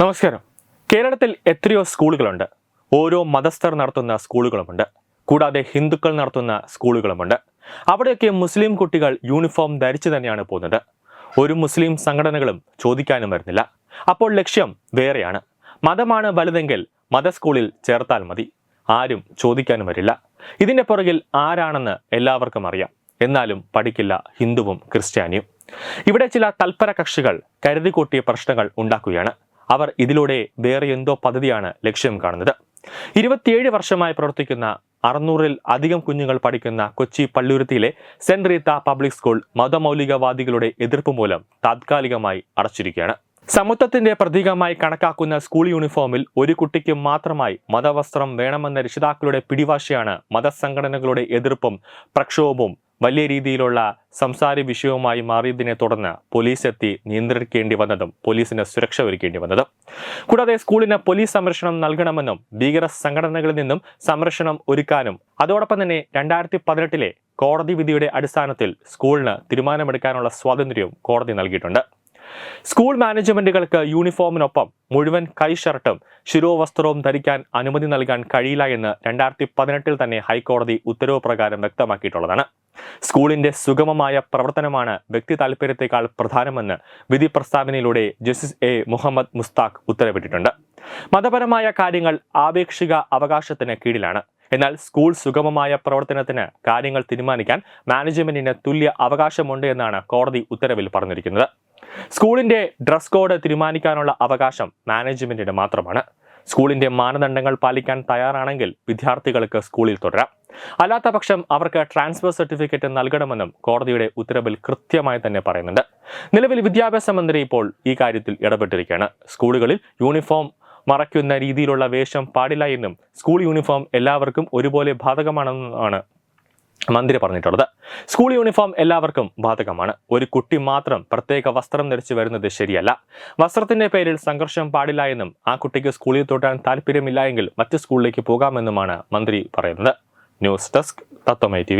നമസ്കാരം. കേരളത്തിൽ എത്രയോ സ്കൂളുകളുണ്ട്. ഓരോ മതസ്ഥർ നടത്തുന്ന സ്കൂളുകളുമുണ്ട്. കൂടാതെ ഹിന്ദുക്കൾ നടത്തുന്ന സ്കൂളുകളുമുണ്ട്. അവിടെയൊക്കെ മുസ്ലിം കുട്ടികൾ യൂണിഫോം ധരിച്ചു തന്നെയാണ് പോകുന്നത്. ഒരു മുസ്ലിം സംഘടനകളും ചോദിക്കാനും വരുന്നില്ല. അപ്പോൾ ലക്ഷ്യം വേറെയാണ്. മതമാണ് വലുതെങ്കിൽ മത സ്കൂളിൽ ചേർത്താൽ മതി. ആരും ചോദിക്കാനും വരില്ല. ഇതിന്റെ പുറകിൽ ആരാണെന്ന് എല്ലാവർക്കും അറിയാം. എന്നാലും പഠിക്കില്ല ഹിന്ദുവും ക്രിസ്ത്യാനിയും. ഇവിടെ ചില തൽപര കക്ഷികൾ കരുതിക്കൂട്ടിയ പ്രശ്നങ്ങൾ ഉണ്ടാക്കുകയാണ്. അവർ ഇതിലൂടെ വേറെ എന്തോ പദ്ധതിയാണ് ലക്ഷ്യം കാണുന്നത്. ഇരുപത്തിയേഴ് വർഷമായി പ്രവർത്തിക്കുന്ന അറുന്നൂറിൽ അധികം കുഞ്ഞുങ്ങൾ പഠിക്കുന്ന കൊച്ചി പള്ളുരുത്തിയിലെ സെന്റ് റീത്ത പബ്ലിക് സ്കൂൾ മതമൗലികവാദികളുടെ എതിർപ്പ് മൂലം താത്കാലികമായി അടച്ചിരിക്കുകയാണ്. സമത്വത്തിന്റെ പ്രതീകമായി കണക്കാക്കുന്ന സ്കൂൾ യൂണിഫോമിൽ ഒരു കുട്ടിക്ക് മാത്രമായി മതവസ്ത്രം വേണമെന്ന രക്ഷിതാക്കളുടെ പിടിവാശിയാണ് മതസംഘടനകളുടെ എതിർപ്പും പ്രക്ഷോഭവും വലിയ രീതിയിലുള്ള സംസാര വിഷയവുമായി മാറിയതിനെ തുടർന്ന് പോലീസ് എത്തി നിയന്ത്രിക്കേണ്ടി വന്നതും പോലീസിന് സുരക്ഷ ഒരുക്കേണ്ടി വന്നതും. കൂടാതെ സ്കൂളിന് പോലീസ് സംരക്ഷണം നൽകണമെന്നും ഭീകര സംഘടനകളിൽ നിന്നും സംരക്ഷണം ഒരുക്കാനും അതോടൊപ്പം തന്നെ രണ്ടായിരത്തി പതിനെട്ടിലെ കോടതി വിധിയുടെ അടിസ്ഥാനത്തിൽ സ്കൂളിന് തീരുമാനമെടുക്കാനുള്ള സ്വാതന്ത്ര്യവും കോടതി നൽകിയിട്ടുണ്ട്. സ്കൂൾ മാനേജ്മെന്റുകൾക്ക് യൂണിഫോമിനൊപ്പം മുഴുവൻ കൈ ഷർട്ടും ശിരോവസ്ത്രവും ധരിക്കാൻ അനുമതി നൽകാൻ കഴിയില്ല എന്ന് രണ്ടായിരത്തി പതിനെട്ടിൽ തന്നെ ഹൈക്കോടതി ഉത്തരവ് പ്രകാരം വ്യക്തമാക്കിയിട്ടുള്ളതാണ്. സ്കൂളിന്റെ സുഗമമായ പ്രവർത്തനമാണ് വ്യക്തി താല്പര്യത്തെക്കാൾ പ്രധാനമെന്ന് വിധി പ്രസ്താവനയിലൂടെ ജസ്റ്റിസ് എ മുഹമ്മദ് മുസ്താഖ് ഉത്തരവിട്ടിട്ടുണ്ട്. മതപരമായ കാര്യങ്ങൾ ആപേക്ഷിക അവകാശത്തിന് കീഴിലാണ്. എന്നാൽ സ്കൂൾ സുഗമമായ പ്രവർത്തനത്തിന് കാര്യങ്ങൾ തീരുമാനിക്കാൻ മാനേജ്മെന്റിന് തുല്യ അവകാശമുണ്ട് എന്നാണ് കോടതി ഉത്തരവിൽ പറഞ്ഞിരിക്കുന്നത്. സ്കൂളിന്റെ ഡ്രസ് കോഡ് തീരുമാനിക്കാനുള്ള അവകാശം മാനേജ്മെന്റിന് മാത്രമാണ്. സ്കൂളിന്റെ മാനദണ്ഡങ്ങൾ പാലിക്കാൻ തയ്യാറാണെങ്കിൽ വിദ്യാർത്ഥികൾക്ക് സ്കൂളിൽ തുടരാം. അല്ലാത്ത പക്ഷം അവർക്ക് ട്രാൻസ്ഫർ സർട്ടിഫിക്കറ്റ് നൽകണമെന്നും കോടതിയുടെ ഉത്തരവിൽ കൃത്യമായി തന്നെ പറയുന്നുണ്ട്. നിലവിൽ വിദ്യാഭ്യാസ മന്ത്രി ഇപ്പോൾ ഈ കാര്യത്തിൽ ഇടപെട്ടിരിക്കുകയാണ്. സ്കൂളുകളിൽ യൂണിഫോം മറയ്ക്കുന്ന രീതിയിലുള്ള വേഷം പാടില്ല എന്നും സ്കൂൾ യൂണിഫോം എല്ലാവർക്കും ഒരുപോലെ ബാധകമാണെന്നാണ് മന്ത്രി പറഞ്ഞിട്ടുള്ളത്. സ്കൂൾ യൂണിഫോം എല്ലാവർക്കും ബാധകമാണ്. ഒരു കുട്ടി മാത്രം പ്രത്യേക വസ്ത്രം ധരിച്ചു വരുന്നത് ശരിയല്ല. വസ്ത്രത്തിന്റെ പേരിൽ സംഘർഷം പാടില്ല എന്നും ആ കുട്ടിക്ക് സ്കൂളിൽ തൊട്ടാൻ താല്പര്യമില്ല എങ്കിൽ മറ്റ് സ്കൂളിലേക്ക് പോകാമെന്നുമാണ് മന്ത്രി പറയുന്നത്. ന്യൂസ് ഡെസ്ക് തത്വമൈ ടി